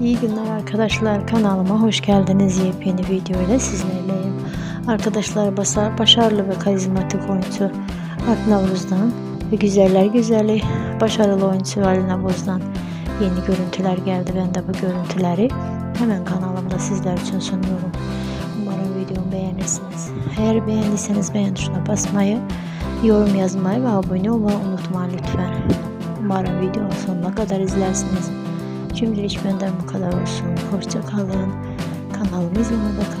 İyi günler arkadaşlar kanalıma hoş geldiniz yepyeni video ile sizlerleyim. Arkadaşlar basar, başarılı ve karizmatik oyuncu Alp Navruz'dan ve güzeller güzeli başarılı oyuncu Ali Navruz'dan yeni görüntüler geldi. Ben de bu görüntüleri hemen kanalımda sizler için sunuyorum. Umarım videomu beğenirsiniz. Eğer beğendiyseniz beğen tuşuna basmayı, yorum yazmayı ve abone olmayı unutmayın lütfen. Umarım videonun sonuna kadar izlersiniz. Şimdilik benden bu kadar olsun. Hoşça kalın. Kanalımı izlemede kalın.